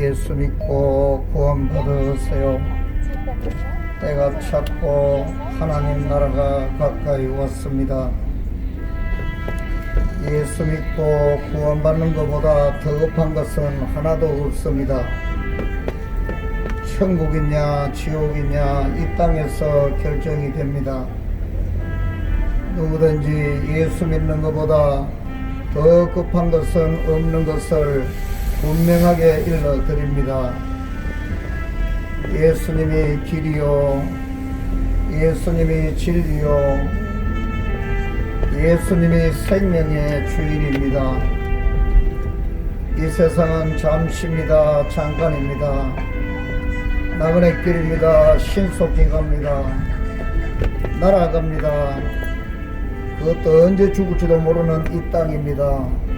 예수 믿고 구원 받으세요. 때가 찼고 하나님 나라가 가까이 왔습니다. 예수 믿고 구원받는 것보다 더 급한 것은 하나도 없습니다. 천국이냐 지옥이냐 이 땅에서 결정이 됩니다. 누구든지 예수 믿는 것보다 더 급한 것은 없는 것을 분명하게 일러드립니다. 예수님이 길이요, 예수님이 진리요, 예수님이 생명의 주인입니다. 이 세상은 잠시입니다. 잠깐입니다. 나그네 길입니다. 신속히 갑니다. 날아갑니다. 그것도 언제 죽을지도 모르는 이 땅입니다.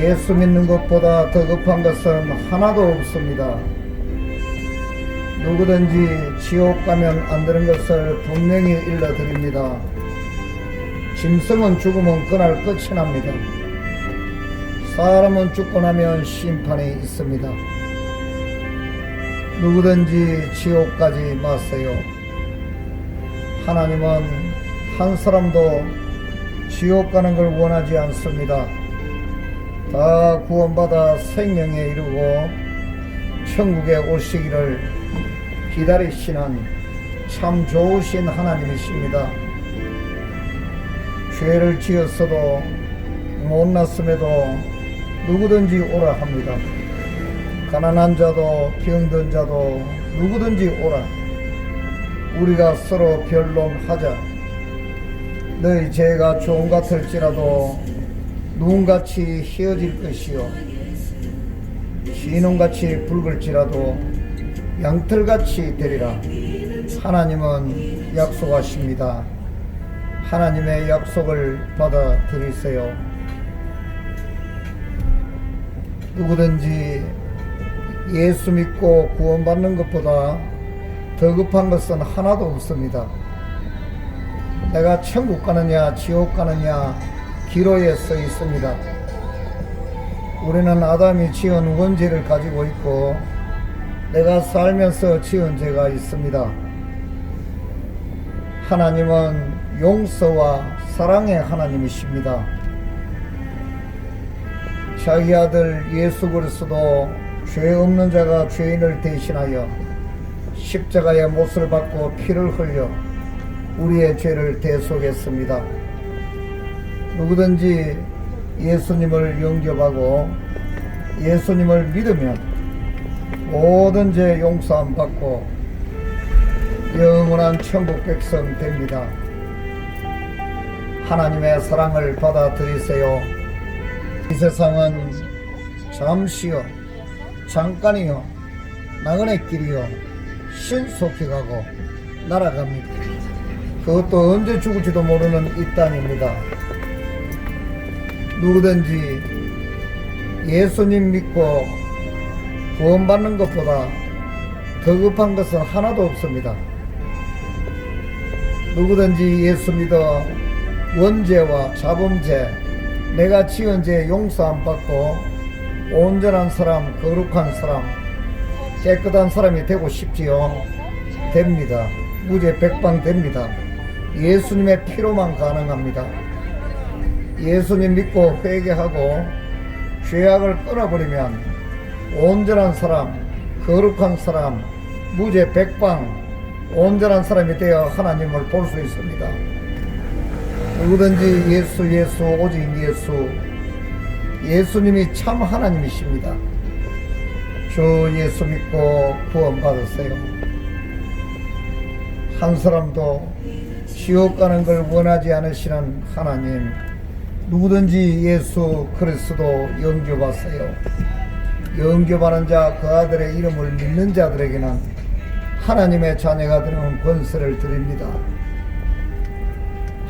예수 믿는 것보다 더 급한 것은 하나도 없습니다. 누구든지 지옥 가면 안 되는 것을 분명히 일러드립니다. 짐승은 죽으면 그날 끝이 납니다. 사람은 죽고 나면 심판이 있습니다. 누구든지 지옥 가지 마세요. 하나님은 한 사람도 지옥 가는 걸 원하지 않습니다. 다 구원받아 생명에 이르고 천국에 오시기를 기다리시는 참 좋으신 하나님이십니다. 죄를 지었어도 못났음에도 누구든지 오라 합니다. 가난한 자도 병든 자도 누구든지 오라. 우리가 서로 변론하자. 너희 죄가 좋은 같을지라도 눈같이 휘어질 것이요. 진홍같이 붉을지라도 양털같이 되리라. 하나님은 약속하십니다. 하나님의 약속을 받아들이세요. 누구든지 예수 믿고 구원받는 것보다 더 급한 것은 하나도 없습니다. 내가 천국 가느냐 지옥 가느냐 기로에 써 있습니다. 우리는 아담이 지은 원죄를 가지고 있고 내가 살면서 지은 죄가 있습니다. 하나님은 용서와 사랑의 하나님이십니다. 자기 아들 예수 그리스도 죄 없는 자가 죄인을 대신하여 십자가의 못을 받고 피를 흘려 우리의 죄를 대속했습니다. 누구든지 예수님을 영접하고 예수님을 믿으면 모든 죄 용서함 받고 영원한 천국 백성 됩니다. 하나님의 사랑을 받아들이세요. 이 세상은 잠시요, 잠깐이요, 나그네 길이요, 신속히 가고 날아갑니다. 그것도 언제 죽을지도 모르는 이 땅입니다. 누구든지 예수님 믿고 구원받는 것보다 더 급한 것은 하나도 없습니다. 누구든지 예수 믿어 원죄와 자범죄, 내가 지은 죄 용서함 받고 온전한 사람, 거룩한 사람, 깨끗한 사람이 되고 싶지요. 됩니다. 무죄 백방 됩니다. 예수님의 피로만 가능합니다. 예수님 믿고 회개하고 죄악을 끊어버리면 온전한 사람, 거룩한 사람, 무죄 백방, 온전한 사람이 되어 하나님을 볼 수 있습니다. 누구든지 예수, 예수, 오직 예수, 예수님이 참 하나님이십니다. 주 예수 믿고 구원 받으세요. 한 사람도 지옥 가는 걸 원하지 않으시는 하나님, 누구든지 예수 그리스도 영접하세요. 영접하는 자, 그 아들의 이름을 믿는 자들에게는 하나님의 자녀가 되는 권세를 드립니다.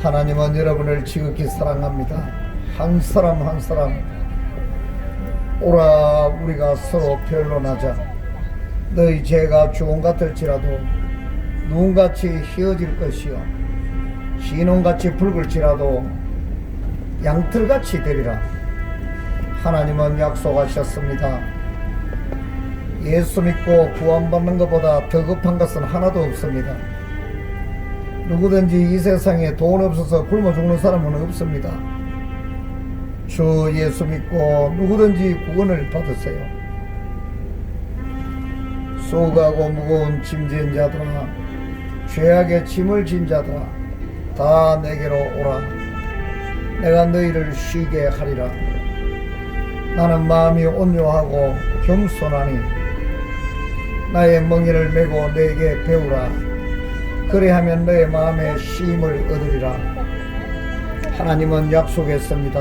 하나님은 여러분을 지극히 사랑합니다. 한 사람 한 사람 오라 우리가 서로 변론하자. 너희 죄가 주홍 같을지라도 눈같이 휘어질 것이요 진홍같이 붉을지라도 양털같이 되리라. 하나님은 약속하셨습니다. 예수 믿고 구원받는 것보다 더 급한 것은 하나도 없습니다. 누구든지 이 세상에 돈 없어서 굶어 죽는 사람은 없습니다. 주 예수 믿고 누구든지 구원을 받으세요. 수고하고 무거운 짐진 자들아, 죄악의 짐을 진 자들아, 다 내게로 오라. 내가 너희를 쉬게 하리라. 나는 마음이 온유하고 겸손하니 나의 멍에를 메고 내게 배우라. 그리하면 너의 마음에 쉼을 얻으리라. 하나님은 약속했습니다.